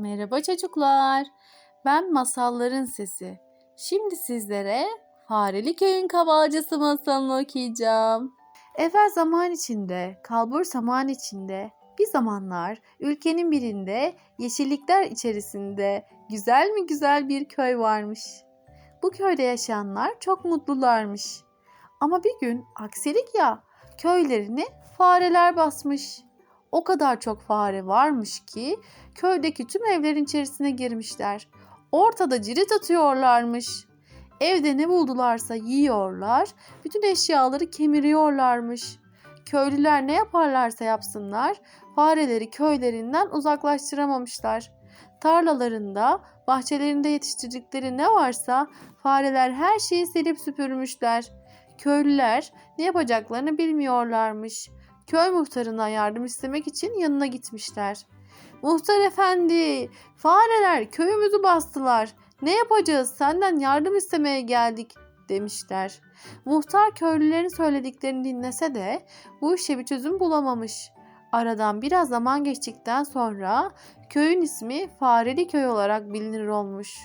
Merhaba çocuklar. Ben Masalların Sesi. Şimdi sizlere Fareli Köyün Kavalcısı masalını okuyacağım. Evvel zaman içinde, kalbur zaman içinde, bir zamanlar ülkenin birinde yeşillikler içerisinde güzel mi güzel bir köy varmış. Bu köyde yaşayanlar çok mutlularmış. Ama bir gün aksilik ya, köylerini fareler basmış. O kadar çok fare varmış ki köydeki tüm evlerin içerisine girmişler. Ortada cirit atıyorlarmış. Evde ne buldularsa yiyorlar, bütün eşyaları kemiriyorlarmış. Köylüler ne yaparlarsa yapsınlar, fareleri köylerinden uzaklaştıramamışlar. Tarlalarında, bahçelerinde yetiştirdikleri ne varsa fareler her şeyi silip süpürmüşler. Köylüler ne yapacaklarını bilmiyorlarmış. Köy muhtarından yardım istemek için yanına gitmişler. Muhtar efendi, fareler köyümüzü bastılar. Ne yapacağız? Senden yardım istemeye geldik demişler. Muhtar köylülerin söylediklerini dinlese de bu işe bir çözüm bulamamış. Aradan biraz zaman geçtikten sonra köyün ismi Fareli Köy olarak bilinir olmuş.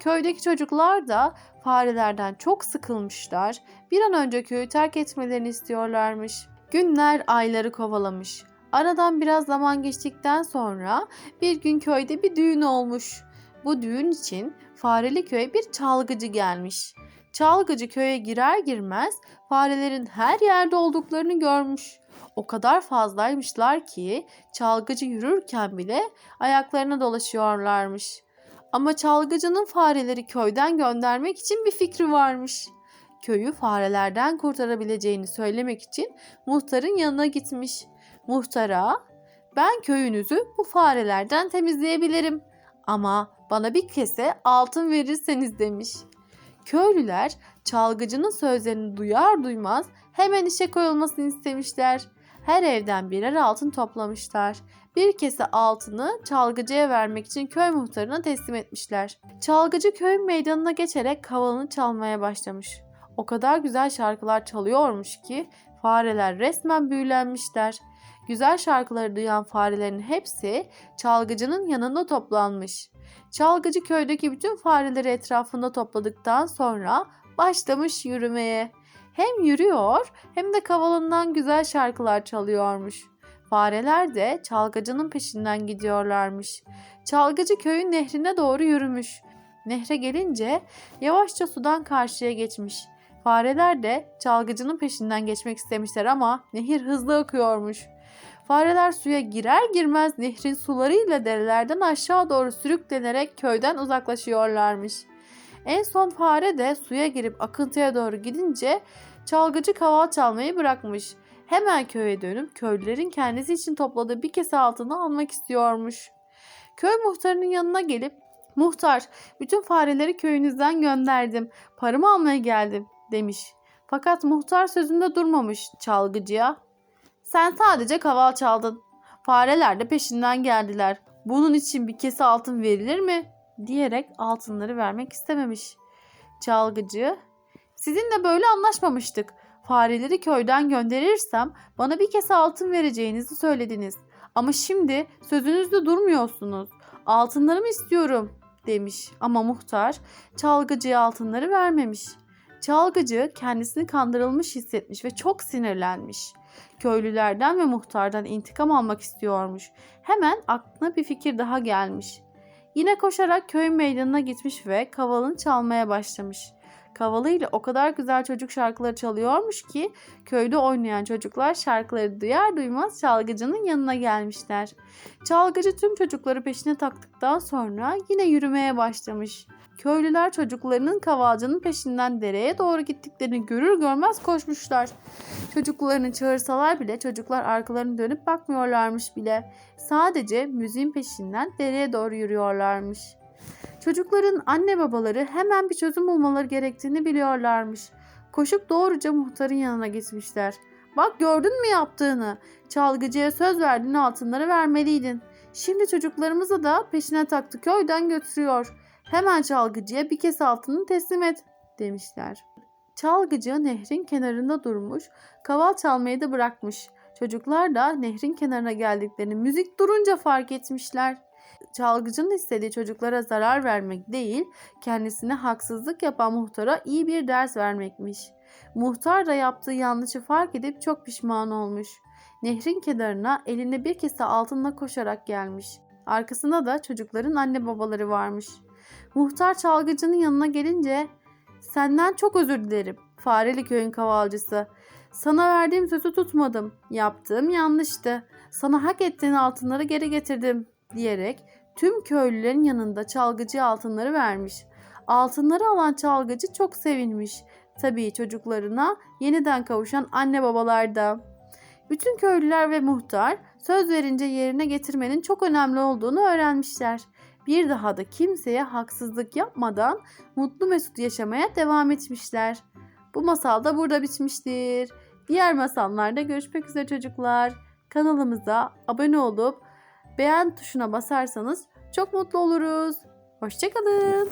Köydeki çocuklar da farelerden çok sıkılmışlar. Bir an önce köyü terk etmelerini istiyorlarmış. Günler ayları kovalamış. Aradan biraz zaman geçtikten sonra bir gün köyde bir düğün olmuş. Bu düğün için Fareli köye bir çalgıcı gelmiş. Çalgıcı köye girer girmez farelerin her yerde olduklarını görmüş. O kadar fazlaymışlar ki çalgıcı yürürken bile ayaklarına dolaşıyorlarmış. Ama çalgıcının fareleri köyden göndermek için bir fikri varmış. Köyü farelerden kurtarabileceğini söylemek için muhtarın yanına gitmiş. Muhtara, ben köyünüzü bu farelerden temizleyebilirim ama bana bir kese altın verirseniz demiş. Köylüler çalgıcının sözlerini duyar duymaz hemen işe koyulmasını istemişler. Her evden birer altın toplamışlar. Bir kese altını çalgıcıya vermek için köy muhtarına teslim etmişler. Çalgıcı köyün meydanına geçerek kavalını çalmaya başlamış. O kadar güzel şarkılar çalıyormuş ki fareler resmen büyülenmişler. Güzel şarkıları duyan farelerin hepsi çalgıcının yanında toplanmış. Çalgıcı köydeki bütün fareleri etrafında topladıktan sonra başlamış yürümeye. Hem yürüyor hem de kavalından güzel şarkılar çalıyormuş. Fareler de çalgıcının peşinden gidiyorlarmış. Çalgıcı köyün nehrine doğru yürümüş. Nehre gelince yavaşça sudan karşıya geçmiş. Fareler de çalgıcının peşinden geçmek istemişler ama nehir hızlı akıyormuş. Fareler suya girer girmez nehrin sularıyla derelerden aşağı doğru sürüklenerek köyden uzaklaşıyorlarmış. En son fare de suya girip akıntıya doğru gidince çalgıcı kaval çalmayı bırakmış. Hemen köye dönüp köylülerin kendisi için topladığı bir kese altını almak istiyormuş. Köy muhtarının yanına gelip Muhtar, bütün fareleri köyünüzden gönderdim. Paramı almaya geldim demiş. Fakat muhtar sözünde durmamış çalgıcıya. Sen sadece kaval çaldın. Fareler de peşinden geldiler. Bunun için bir kese altın verilir mi? diyerek altınları vermek istememiş. Çalgıcı, sizinle böyle anlaşmamıştık. Fareleri köyden gönderirsem bana bir kese altın vereceğinizi söylediniz. Ama şimdi sözünüzde durmuyorsunuz. Altınlarımı istiyorum demiş ama muhtar çalgıcıya altınları vermemiş. Çalgıcı kendisini kandırılmış hissetmiş ve çok sinirlenmiş. Köylülerden ve muhtardan intikam almak istiyormuş. Hemen aklına bir fikir daha gelmiş. Yine koşarak köy meydanına gitmiş ve kavalını çalmaya başlamış. Kavalıyla o kadar güzel çocuk şarkıları çalıyormuş ki köyde oynayan çocuklar şarkıları duyar duymaz çalgıcının yanına gelmişler. Çalgıcı tüm çocukları peşine taktıktan sonra yine yürümeye başlamış. Köylüler çocuklarının kavalcının peşinden dereye doğru gittiklerini görür görmez koşmuşlar. Çocuklarını çağırsalar bile çocuklar arkalarını dönüp bakmıyorlarmış bile. Sadece müziğin peşinden dereye doğru yürüyorlarmış. Çocukların anne babaları hemen bir çözüm bulmaları gerektiğini biliyorlarmış. Koşup doğruca muhtarın yanına gitmişler. Bak gördün mü yaptığını? Çalgıcıya söz verdiğin altınları vermeliydin. Şimdi çocuklarımızı da peşine taktı köyden götürüyor. Hemen çalgıcıya bir kez altını teslim et demişler. Çalgıcı nehrin kenarında durmuş, kaval çalmayı da bırakmış. Çocuklar da nehrin kenarına geldiklerini müzik durunca fark etmişler. Çalgıcının istediği çocuklara zarar vermek değil, kendisine haksızlık yapan muhtara iyi bir ders vermekmiş. Muhtar da yaptığı yanlışı fark edip çok pişman olmuş. Nehrin kenarına elinde bir kese altınla koşarak gelmiş. Arkasında da çocukların anne babaları varmış. Muhtar çalgıcının yanına gelince Senden çok özür dilerim. Fareli köyün kavalcısı. Sana verdiğim sözü tutmadım. Yaptığım yanlıştı. Sana hak ettiğin altınları geri getirdim diyerek tüm köylülerin yanında çalgıcıya altınları vermiş. Altınları alan çalgıcı çok sevinmiş. Tabii çocuklarına yeniden kavuşan anne babalar da. Bütün köylüler ve muhtar söz verince yerine getirmenin çok önemli olduğunu öğrenmişler. Bir daha da kimseye haksızlık yapmadan mutlu mesut yaşamaya devam etmişler. Bu masal da burada bitmiştir. Diğer masallarda görüşmek üzere çocuklar. Kanalımıza abone olup beğen tuşuna basarsanız çok mutlu oluruz. Hoşçakalın.